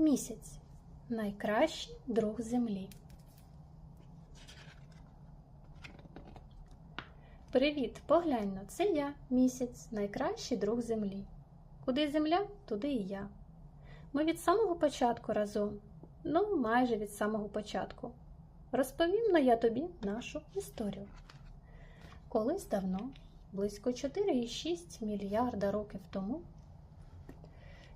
Місяць найкращий друг землі. Привіт, поглянь, но це я, місяць, найкращий друг землі. Куди земля, туди і я. Ми від самого початку разом, ну майже від самого початку. Розповім но я тобі нашу історію. Колись давно, близько 4,6 мільярда років тому,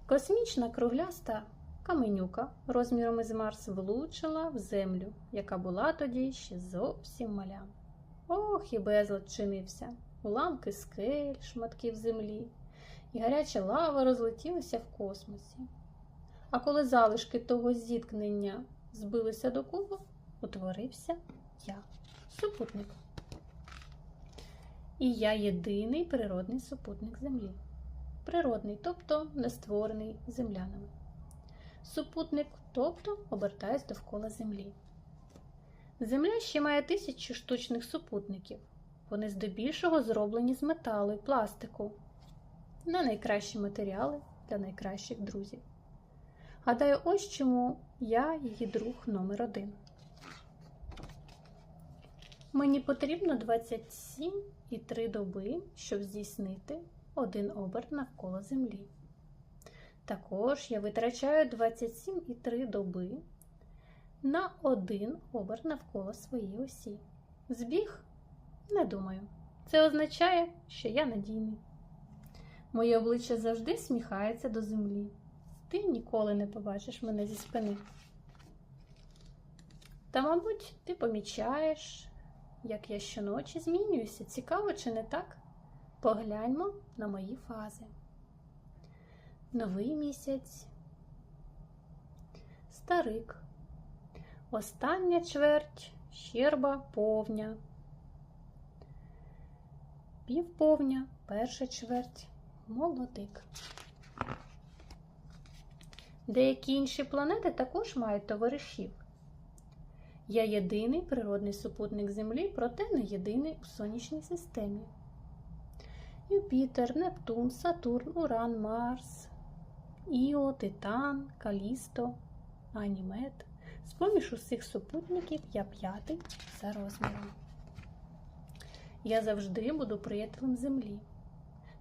космічна кругляста каменюка розміром із Марс влучила в землю, яка була тоді ще зовсім маля. Ох, і безлад чинився, уламки скель, шматків землі, і гаряча лава розлетілася в космосі. А коли залишки того зіткнення збилися докупи, утворився я, супутник. І я єдиний природний супутник Землі. Природний, тобто не створений землянами. Супутник, тобто обертаюсь довкола Землі. Земля ще має тисячі штучних супутників. Вони здебільшого зроблені з металу і пластику. На найкращі матеріали для найкращих друзів. Гадаю, ось чому я її друг номер один. Мені потрібно 27,3 доби, щоб здійснити один оберт навколо Землі. Також я витрачаю 27,3 доби на один оберт навколо своєї осі. Збіг? Не думаю. Це означає, що я надійний. Моє обличчя завжди сміхається до землі. Ти ніколи не побачиш мене зі спини. Та, мабуть, ти помічаєш, як я щоночі змінююся. Цікаво чи не так? Погляньмо на мої фази. Новий місяць, старик, остання чверть, щерба, повня, півповня, перша чверть, молодик. Деякі інші планети також мають товаришів. Я єдиний природний супутник Землі, проте не єдиний у сонячній системі. Юпітер, Нептун, Сатурн, Уран, Марс, Іо, Титан, Калісто, Анімед. З-поміж усіх супутників я п'ятий за розміром. Я завжди буду приятелем Землі.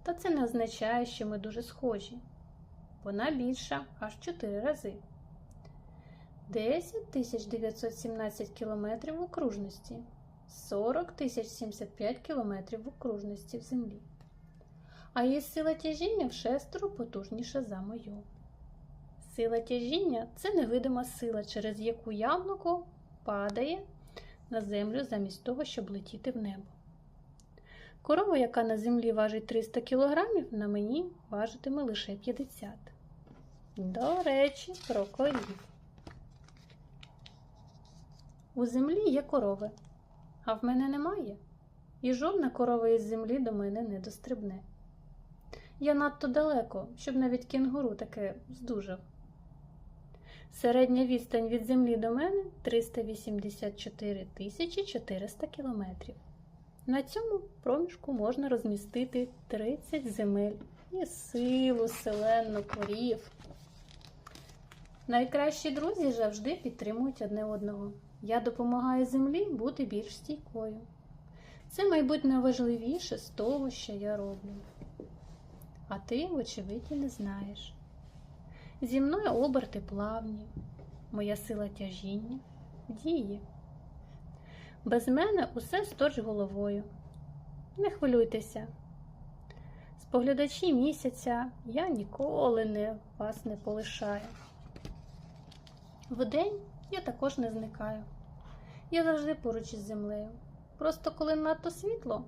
Та це не означає, що ми дуже схожі. Вона більша аж 4 рази. 10 917 кілометрів в окружності, 40 075 кілометрів в окружності в Землі. А її сила тяжіння в шестеро потужніша за мою. Сила тяжіння це невидима сила, через яку яблуко падає на землю замість того, щоб летіти в небо. Корова, яка на землі важить 300 кг, на мені важитиме лише 50 До речі, про корів. У землі є корови, а в мене немає. І жодна корова із землі до мене не дострибне. Я надто далеко, щоб навіть кінгуру таке здужав. Середня відстань від землі до мене 384 400 кілометрів. На цьому проміжку можна розмістити 30 земель і силу, селенну, корів. Найкращі друзі завжди підтримують одне одного. Я допомагаю землі бути більш стійкою. Це, мабуть, найважливіше з того, що я роблю. А ти, вочевидь, не знаєш. Зі мною оберти плавні, моя сила тяжіння діє. Без мене усе сторч головою. Не хвилюйтеся. Споглядачі місяця я ніколи не вас не полишаю. Вдень я також не зникаю. Я завжди поруч із землею. Просто коли надто світло,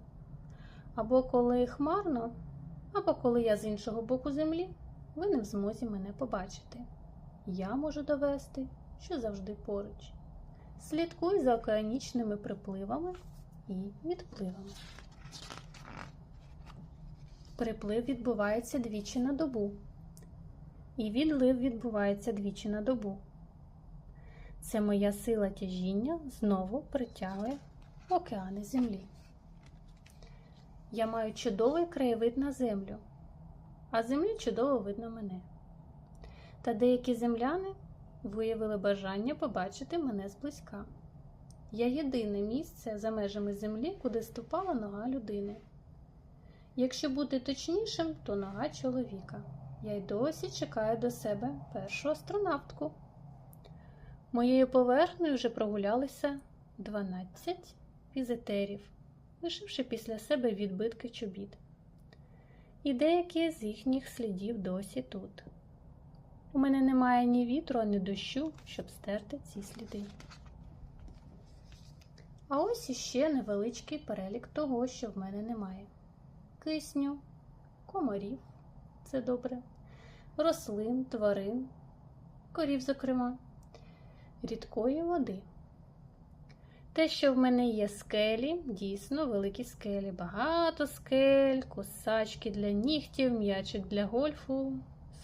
або коли хмарно, або коли я з іншого боку землі, ви не в змозі мене побачити. Я можу довести, що завжди поруч. Слідкуй за океанічними припливами і відпливами. Приплив відбувається двічі на добу, і відлив відбувається двічі на добу. Це моя сила тяжіння знову притягує океани землі. Я маю чудовий краєвид на землю, а землі чудово видно мене. Та деякі земляни виявили бажання побачити мене зблизька. Я єдине місце за межами землі, куди ступала нога людини. Якщо бути точнішим, то нога чоловіка. Я й досі чекаю до себе першу астронавтку. Моєю поверхнею вже прогулялися 12 візитерів, лишивши після себе відбитки чобіт. І деякі з їхніх слідів досі тут. У мене немає ні вітру, ні дощу, щоб стерти ці сліди. А ось іще невеличкий перелік того, що в мене немає: кисню, комарів це добре, рослин, тварин, корів, зокрема, рідкої води. Те, що в мене є скелі, дійсно великі скелі, багато скель, косачки для нігтів, м'ячик для гольфу,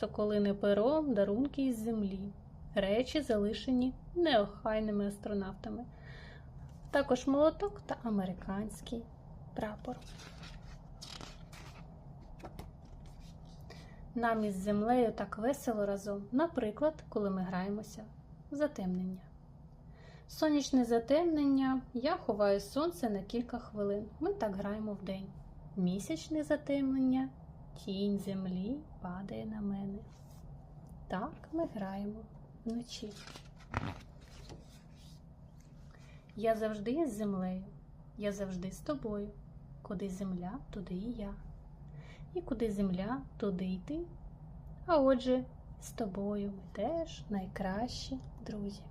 соколине перо, дарунки із землі, речі, залишені неохайними астронавтами, також молоток та американський прапор. Нам із землею так весело разом, наприклад, коли ми граємося в затемнення. Сонячне затемнення я ховаю сонце на кілька хвилин. Ми так граємо вдень. Місячне затемнення, тінь землі падає на мене. Так ми граємо вночі. Я завжди з землею, я завжди з тобою. Куди земля, туди і я. І куди земля, туди й ти. А отже, з тобою ми теж найкращі друзі.